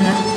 Dzień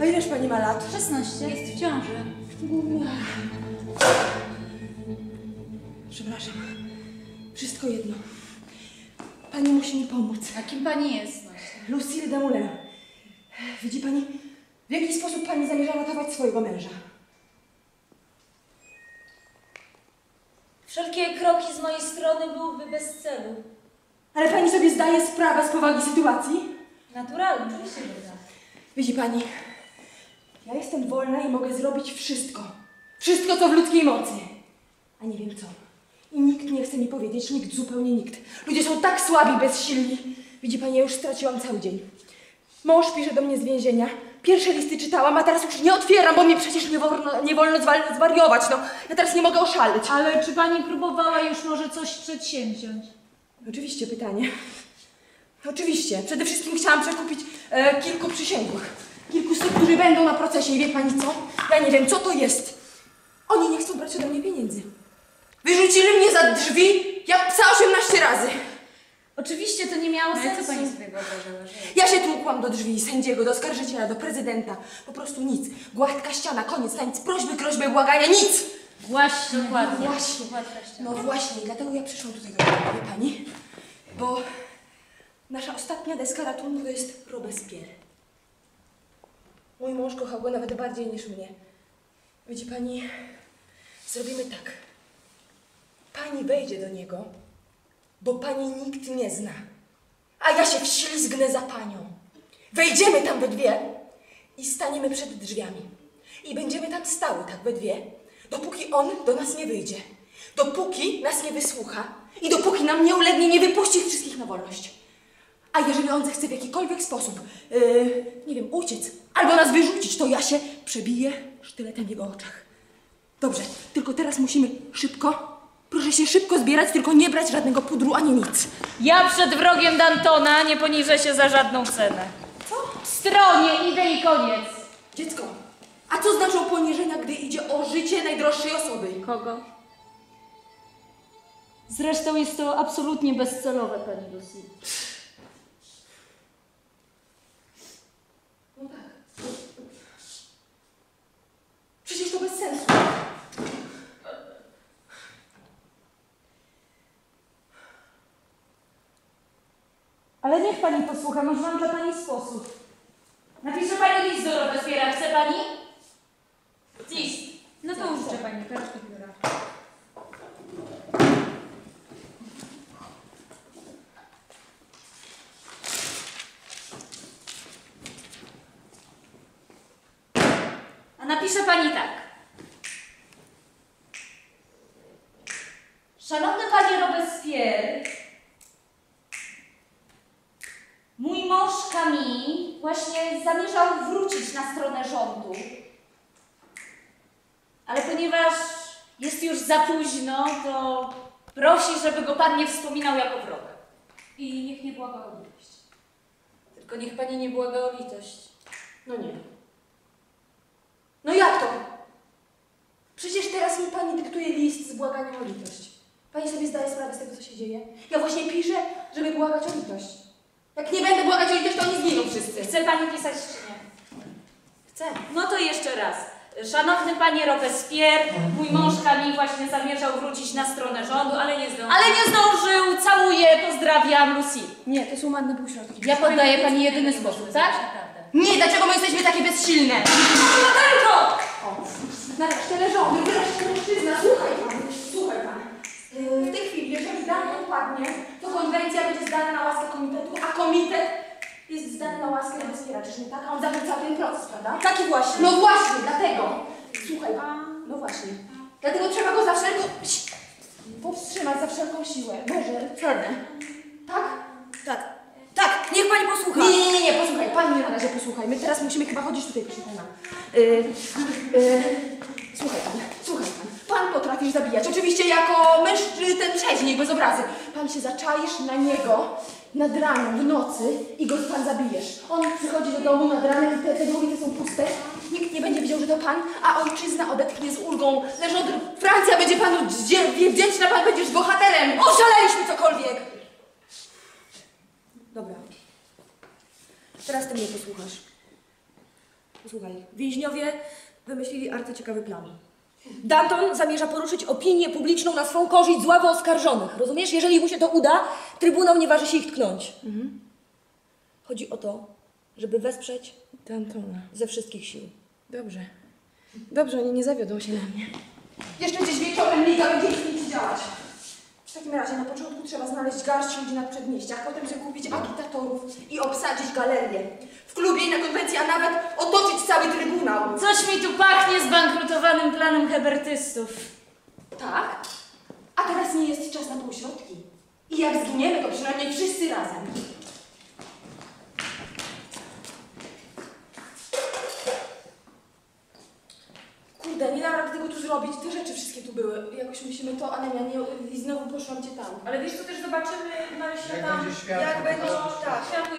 A ileż pani ma lat? 16. Jest w ciąży. Przepraszam. Wszystko jedno. Pani musi mi pomóc. A kim pani jest? Lucille Demoulin. Widzi pani, w jaki sposób pani zamierza ratować swojego męża? Wszelkie kroki z mojej strony byłyby bez celu. Ale pani sobie zdaje sprawę z powagi sytuacji? Naturalnie, oczywiście, że tak. Widzi pani, ja jestem wolna i mogę zrobić wszystko. Wszystko, co w ludzkiej mocy. A nie wiem co. I nikt nie chce mi powiedzieć, nikt, zupełnie nikt. Ludzie są tak słabi, bezsilni. Widzi pani, ja już straciłam cały dzień. Mąż pisze do mnie z więzienia. Pierwsze listy czytałam, a teraz już nie otwieram, bo mnie przecież nie wolno, nie wolno zwariować. No, ja teraz nie mogę oszaleć. Ale czy pani próbowała już może coś przedsięwziąć? Oczywiście pytanie. Oczywiście. Przede wszystkim chciałam przekupić e, kilku przysięgłych. Kilku z tych, którzy będą na procesie. I wie pani co? Ja nie wiem, co to jest. Oni nie chcą brać ode mnie pieniędzy. Wyrzucili mnie za drzwi, ja psa 18 razy. Oczywiście to nie miało No sensu. co pani sobie wyobrażała, że Ja się tłukłam do drzwi sędziego, do oskarżyciela, do prezydenta. Po prostu nic. Gładka ściana, koniec, nic. Prośby, groźby, błagania, nic. Właśnie, dokładnie. No właśnie. No właśnie, dlatego ja przyszłam tutaj do pani, wie pani? Bo nasza ostatnia deska ratunku to jest Robespierre. Mój mąż kochał go nawet bardziej niż mnie. Widzi pani, zrobimy tak. Pani wejdzie do niego, bo pani nikt nie zna. A ja się wślizgnę za panią. Wejdziemy tam we dwie i staniemy przed drzwiami. I będziemy tam stały tak we dwie, dopóki on do nas nie wyjdzie. Dopóki nas nie wysłucha i dopóki nam nie ulegnie, nie wypuści ich wszystkich na wolność. A jeżeli on zechce w jakikolwiek sposób, yy, nie wiem, uciec albo nas wyrzucić, to ja się przebiję sztyletem w jego oczach. Dobrze, tylko teraz musimy szybko, proszę się szybko zbierać, tylko nie brać żadnego pudru ani nic. Ja przed wrogiem Dantona nie poniżę się za żadną cenę. Co? Stronie, idę i koniec. Dziecko, a co znaczą poniżenia, gdy idzie o życie najdroższej osoby? Kogo? Zresztą jest to absolutnie bezcelowe, pani Lucy. No tak. Przecież to bez sensu. Ale niech pani posłucha, może mam dla pani sposób. Napisze pani list do Robespierre'a, chce pani? List. No to użyczę pani kartki biura. A napisze pani tak. właśnie zamierzał wrócić na stronę rządu. Ale ponieważ jest już za późno, to prosi, żeby go pan nie wspominał jako wroga. I niech nie błaga o litość. Tylko niech pani nie błaga o litość. No nie. No jak to? Przecież teraz mi pani dyktuje list z błaganiem o litość. Pani sobie zdaje sprawę z tego, co się dzieje? Ja właśnie piszę, żeby błagać o litość. Jak nie będę błagać o litość, to oni zginą wszyscy. Chce pani pisać czy nie? Chcę. No to jeszcze raz. Szanowny panie Robespierre, mój mąż Kamil właśnie zamierzał wrócić na stronę rządu, ale nie zdążył. Ale nie zdążył! Całuję, pozdrawiam, Lucy. Nie, to są ładne półśrodki. Ja poddaję pani jedyny sposób, tak? Nie, dlaczego my jesteśmy takie bezsilne? Natalko! O, nareszcie leżony, wreszcie mężczyzna, słuchaj pan, słuchaj pan. Yy, W tej chwili, jeżeli dane odpadnie, to konwencja będzie zdana na łaskę komitetu, a komitet jest zdany na łaskę Robespierre'a, czyż nie tak? A on zakłóca ten proces, prawda? Taki właśnie. No właśnie, dlatego. Słuchaj no właśnie. Dlatego trzeba go za wszelką... powstrzymać za wszelką siłę. Boże, cenę. Tak? Tak, tak, niech pani posłucha. Nie, nie, nie, nie, posłuchaj, pan mnie na razie posłuchaj. My teraz musimy chyba chodzić tutaj, proszę pana. Yy, yy, słuchaj pan, słuchaj pan. Pan potrafisz zabijać. Oczywiście jako mężczyzn, ten przeźnik bez obrazy. Pan się zaczaisz na niego nad ranem, w nocy i go pan zabijesz. On przychodzi do domu nad ranem i te, te są puste. Nikt nie będzie wiedział, że to pan, a ojczyzna odetchnie z ulgą. Leżąd Francja będzie panu wdzięczna, pan będziesz bohaterem. Oszaleliśmy cokolwiek. Dobra. Teraz ty mnie posłuchasz. Posłuchaj. Więźniowie wymyślili arcyciekawy plan. Danton zamierza poruszyć opinię publiczną na swą korzyść z ławy oskarżonych. Rozumiesz? Jeżeli mu się to uda, Trybunał nie waży się ich tknąć. Chodzi o to, żeby wesprzeć Dantona. ze wszystkich sił. Dobrze. Dobrze, oni nie zawiodą się na mnie. Jeszcze gdzieś wieczorem Liga będzie z nimi działać. W takim razie na początku trzeba znaleźć garść ludzi na przedmieściach, potem zakupić agitatorów i obsadzić galerię. W klubie i na konwencji, a nawet otoczyć cały trybunał. Coś mi tu pachnie zbankrutowanym planem hebertystów. Tak? A teraz nie jest czas na półśrodki. I jak zginiemy, to przynajmniej wszyscy razem. Zrobić. Te rzeczy wszystkie tu były. Jakoś musimy to, Anemia, nie, i znowu poszłam cię tam. Ale wiesz co, też zobaczymy na Jak będzie światło, jak będzie, to- tak, światło